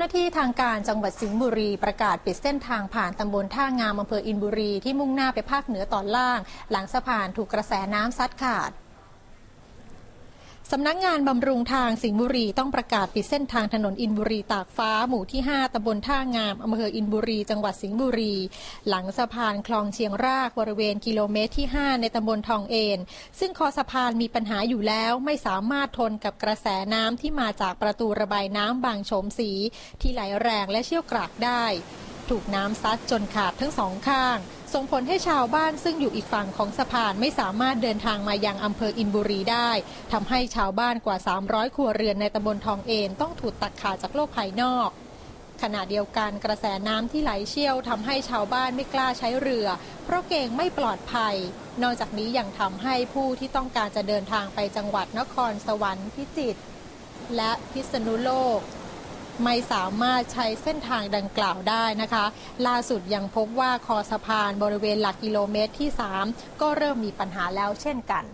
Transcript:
เจ้าหน้าที่ทางการจังหวัดสิงห์บุรีประกาศปิดเส้นทางผ่านตำบลท่างามอำเภออินบุรีที่มุ่งหน้าไปภาคเหนือตอนล่าง หลังสะพานถูกกระแสน้ำซัดขาด สำนักงงานบำรุงทางสิงห์บุรีต้องประกาศปิดเส้นทางถนนอินบุรีตากฟ้าหมู่ที่ 5ตำบลท่างามอำเภออินบุรี จังหวัดสิงห์บุรี หลังสะพานคลองเชียงรากบริเวณกิโลเมตรที่ 5 ในตำบลทองเอนซึ่งคอสะพานมีปัญหาอยู่แล้วไม่สามารถทนกับกระแสน้ำที่มาจากประตูระบายน้ำบางโฉมสี ที่ไหลแรงและเชี่ยวกรากได้ ถูกน้ำซัดจนขาดทั้งสองข้าง ส่งผลให้ชาวบ้านซึ่งอยู่อีกฝั่งของสะพานไม่สามารถเดินทางมายังอำเภออินบุรีได้ทำให้ชาวบ้านกว่า 300 ครัวเรือนในตำบลทองเอนต้องถูกตัดขาดจากโลกภายนอกขณะเดียวกันกระแสน้ำที่ไหลเชี่ยวทำให้ชาวบ้านไม่กล้าใช้เรือ เพราะเกรงไม่ปลอดภัย นอกจากนี้ยังทำให้ผู้ที่ต้องการจะเดินทางไปจังหวัดนครสวรรค์พิจิตรและพิษณุโลก ไม่สามารถใช้เส้นทางดังกล่าวได้นะคะ ล่าสุดยังพบว่าคอสะพานบริเวณหลักกิโลเมตรที่ 3 ก็เริ่มมีปัญหาแล้วเช่นกัน